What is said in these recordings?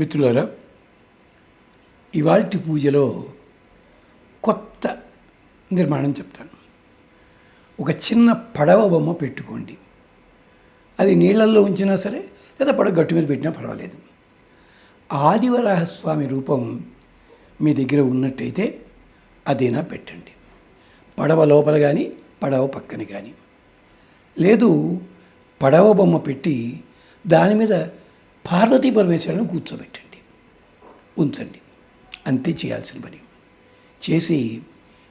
మిత్రులారా ఇవాల్టి పూజలో కొత్త నిర్మాణం చెప్తాను. ఒక చిన్న పడవ బొమ్మ పెట్టుకోండి. అది నీళ్ళల్లో ఉంచినా సరే లేదా పడవ గట్టు మీద పెట్టినా పర్వాలేదు. ఆదివరాహస్వామి రూపం మీ దగ్గర ఉన్నట్టయితే అదేనా పెట్టండి. పడవ లోపల కానీ పడవ పక్కన కానీ లేదు పడవ బొమ్మ పెట్టి దాని మీద పార్వతీ పరమేశ్వరుని కూర్చోబెట్టండి. ఉంచండి. అంతే చేయాల్సిన పని. చేసి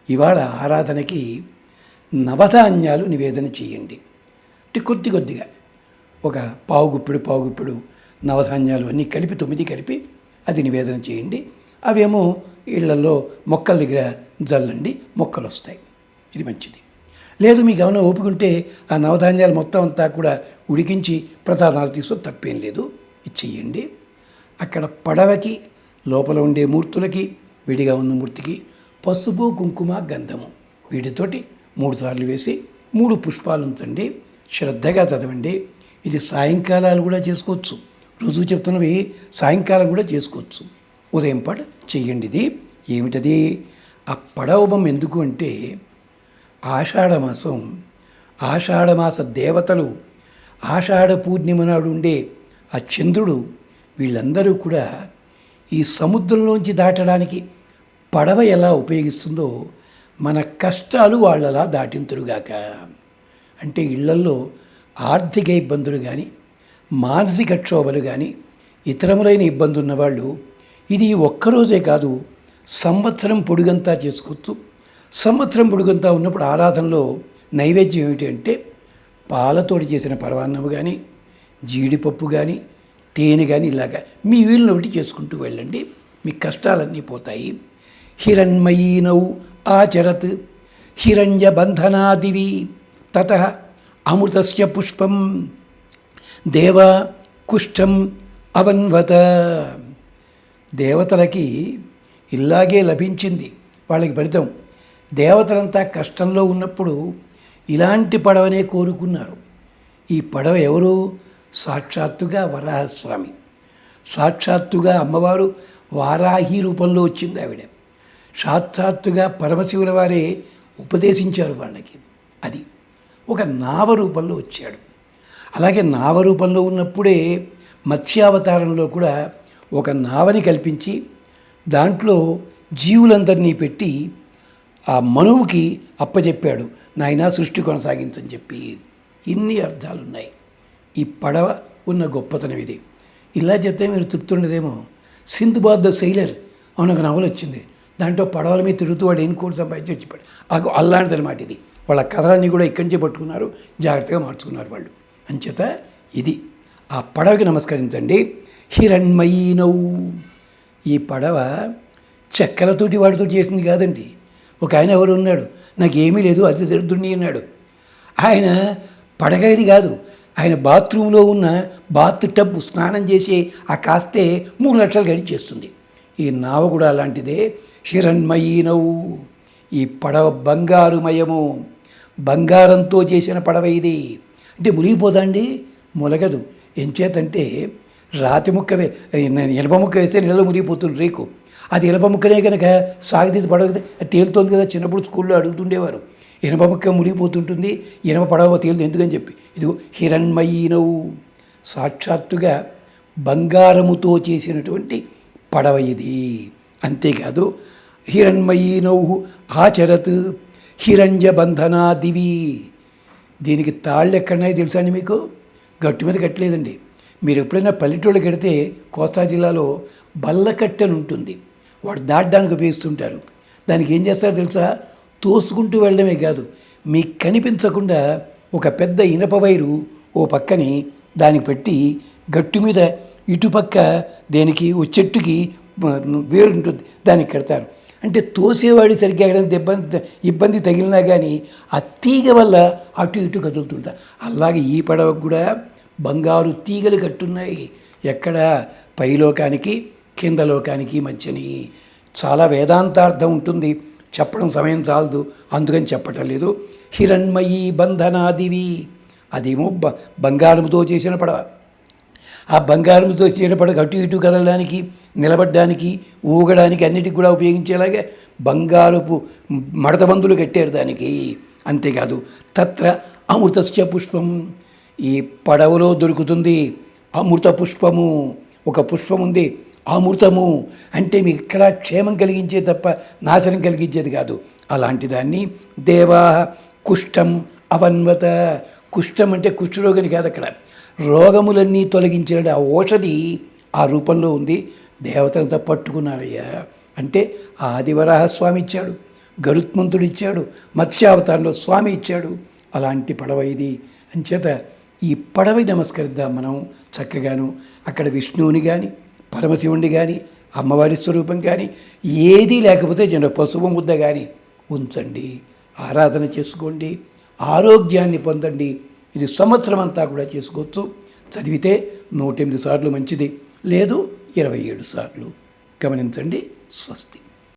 ఇవాళ ఆరాధనకి నవధాన్యాలు నివేదన చేయండి. అంటే కొద్ది కొద్దిగా ఒక పావుగుప్పుడు పావుగుప్పుడు నవధాన్యాలు అన్నీ కలిపి తొమ్మిది కలిపి అది నివేదన చేయండి. అవేమో ఇళ్ళలో మొక్కల దగ్గర జల్లండి మొక్కలు వస్తాయి ఇది మంచిది. లేదు మీకు ఏమైనా ఓపుకుంటే ఆ నవధాన్యాలు మొత్తం అంతా కూడా ఉడికించి ప్రసాదాలు తీసుకో తప్పేం లేదు. ఇచ్చేయండి అక్కడ పడవకి లోపల ఉండే మూర్తులకి విడిగా ఉన్న మూర్తికి పసుపు కుంకుమ గంధము. వీటితోటి మూడు సార్లు వేసి మూడు పుష్పాలు ఉంచండి. శ్రద్ధగా చదవండి. ఇది సాయంకాలాలు కూడా చేసుకోవచ్చు. రుజువు చెప్తున్నవి సాయంకాలం కూడా చేసుకోవచ్చు. ఉదయం పాటు చెయ్యండి ఇది. ఏమిటది? ఆ పడవ బొమ్మ ఎందుకు అంటే ఆషాఢమాసం ఆషాఢమాస దేవతలు ఆషాఢ పూర్ణిమ నాడు ఉండే ఆ చంద్రుడు వీళ్ళందరూ కూడా ఈ సముద్రంలోంచి దాటడానికి పడవ ఎలా ఉపయోగిస్తుందో మన కష్టాలు వాళ్ళలా దాటింతురుగాక. అంటే ఇళ్ళల్లో ఆర్థిక ఇబ్బందులు కానీ మానసిక క్షోభలు కానీ ఇతరములైన ఇబ్బంది ఉన్నవాళ్ళు ఇది ఒక్కరోజే కాదు సంవత్సరం పొడుగంతా చేసుకోవచ్చు సంవత్సరం పొడుగంతా ఉన్నప్పుడు ఆరాధనలో నైవేద్యం ఏమిటి అంటే పాలతోటి చేసిన పరవాన్నము కానీ జీడిపప్పు కానీ తేనె కానీ ఇలాగా మీ వీలుని ఒకటి చేసుకుంటూ వెళ్ళండి. మీ కష్టాలన్నీ పోతాయి. హిరణ్మయీనౌ ఆచరత్ హిరణ్య బంధనాదివి తత అమృతస్య పుష్పం దేవ కుష్ఠం అవన్వత. దేవతలకి ఇలాగే లభించింది వాళ్ళకి ఫలితం. దేవతలంతా కష్టంలో ఉన్నప్పుడు ఇలాంటి పడవనే కోరుకున్నారు. ఈ పడవ ఎవరు? సాక్షాత్తుగా వరాహస్వామి. సాక్షాత్తుగా అమ్మవారు వారాహి రూపంలో వచ్చింది ఆవిడ. సాక్షాత్తుగా పరమశివుల వారే ఉపదేశించారు వాళ్ళకి. అది ఒక నావ రూపంలో వచ్చాడు. అలాగే నావ రూపంలో ఉన్నప్పుడే మత్స్యావతారంలో కూడా ఒక నావని కల్పించి దాంట్లో జీవులందరినీ పెట్టి ఆ మనువుకి అప్పచెప్పాడు నాయన సృష్టి కొనసాగించని చెప్పి. ఇన్ని అర్థాలున్నాయి. ఈ పడవ ఉన్న గొప్పతనం ఇది. ఇలా చెప్తే మీరు తృప్తి ఉండదేమో సింధుబాద్ ద సెయిలర్ అవును ఒక నవల వచ్చింది. దాంట్లో పడవల మీద తిరుగుతూ వాడు ఎన్ని కోట్లు సంపాదించి వచ్చిపోయాడు. అగో అల్లాంటిది అనమాట ఇది. వాళ్ళ కథలన్నీ కూడా ఇక్కడి నుంచి పట్టుకున్నారు. జాగ్రత్తగా మార్చుకున్నారు వాళ్ళు. అంచేత ఇది. ఆ పడవకి నమస్కరించండి. హిరణ్మయీనౌ. ఈ పడవ చెక్కలతోటి వాడితో చేసింది కాదండి. ఒక ఆయన ఎవరు ఉన్నాడు. నాకేమీ లేదు అది దరిద్రుణ్ణి అన్నాడు. ఆయన పడగది కాదు. ఆయన బాత్రూంలో ఉన్న బాత్ టబ్ స్నానం చేసి ఆ కాస్తే మూడు లక్షలు గడిచేస్తుంది ఈ నావ కూడా అలాంటిదే. శిరణ్మయీనవు ఈ పడవ బంగారుమయము. బంగారంతో చేసిన పడవ ఇది. అంటే మునిగిపోదండి? ములగదు. ఎంచేతంటే రాతి ముక్క ఇనప ముక్క వేస్తే నీళ్ళలో మునిగిపోతుంది రేకు. అది ఇనప ముక్కనే కనుక సాగితీది పడవ తేలుతోంది కదా చిన్నప్పుడు స్కూల్లో అడుగుతుండేవారు. ఇనప ముక్క మునిగిపోతుంటుంది ఇనప పడవ తేలుతుంది ఎందుకని చెప్పి. ఇది హిరణ్మయీనవు. సాక్షాత్తుగా బంగారముతో చేసినటువంటి పడవ ఇది. అంతేకాదు హిరణ్మయీనౌ ఆచరత్ హిరణ్య బంధనాదివి దీనికి తాళ్ళు ఎక్కడున్నాయో తెలుసా అండి మీకు? గట్టు మీద కట్టలేదండి. మీరు ఎప్పుడైనా పల్లెటూళ్ళకి వెడితే కోస్తా జిల్లాలో బల్లకట్టె అని ఉంటుంది. వాడు దాటడానికి ఉపయోగిస్తుంటారు. దానికి ఏం చేస్తారో తెలుసా? తోసుకుంటూ వెళ్ళడమే కాదు మీకు కనిపించకుండా ఒక పెద్ద ఇనప వైరు ఓ పక్కని దానికి పెట్టి గట్టు మీద ఇటుపక్క దేనికి ఓ చెట్టుకి వేరు ఉంటుంది దానికి కడతారు. అంటే తోసేవాడి సరిగ్గా ఎక్కడైనా ఇబ్బంది ఇబ్బంది తగిలినా కానీ ఆ తీగ వల్ల అటు ఇటు కదులుతుంటారు అలాగే ఈ పడవకు కూడా బంగారు తీగలు కట్టున్నాయి. ఎక్కడ? పైలోకానికి కింద లోకానికి మధ్యని. చాలా వేదాంతార్థం ఉంటుంది. చెప్పడం సమయం చాలదు. అందుకని చెప్పటం లేదు. హిరణ్మయీ బంధనాదివి. అదేమో బ బంగారముతో చేసిన పడవ. ఆ బంగారంతో పడవ అటు ఇటు కదలడానికి నిలబడడానికి ఊగడానికి అన్నిటికి కూడా ఉపయోగించేలాగే బంగారపు మడతబందులు కట్టారు దానికి. అంతేకాదు తత్ర అమృతస్య పుష్పం. ఈ పడవలో దొరుకుతుంది అమృత పుష్పము. ఒక పుష్పం ఉంది అమృతము అంటే మీకు ఇక్కడ క్షేమం కలిగించేది తప్ప నాశనం కలిగించేది కాదు. అలాంటి దాన్ని దేవా కుష్టం అవన్వత. కుష్టం అంటే కుష్ఠరోగని కాదు అక్కడ. రోగములన్నీ తొలగించే ఆ ఔషధి ఆ రూపంలో ఉంది. దేవతలంతా పట్టుకున్నారయ్యా. అంటే ఆదివరాహ స్వామి ఇచ్చాడు గరుత్మంతుడు ఇచ్చాడు మత్స్యావతారంలో స్వామి ఇచ్చాడు. అలాంటి పడవ ఇది. అంచేత ఈ పడవ నమస్కరిద్దాం మనం చక్కగాను. అక్కడ విష్ణువుని కానీ పరమశివుణ్ణి కానీ అమ్మవారి స్వరూపం కానీ ఏదీ లేకపోతే జన పశువు ముద్ద కానీ ఉంచండి. ఆరాధన చేసుకోండి. ఆరోగ్యాన్ని పొందండి. ఇది సంవత్సరం అంతా కూడా చేసుకోవచ్చు. చదివితే నూట ఎనిమిది సార్లు మంచిది. లేదు ఇరవై ఏడు సార్లు. గమనించండి. స్వస్తి.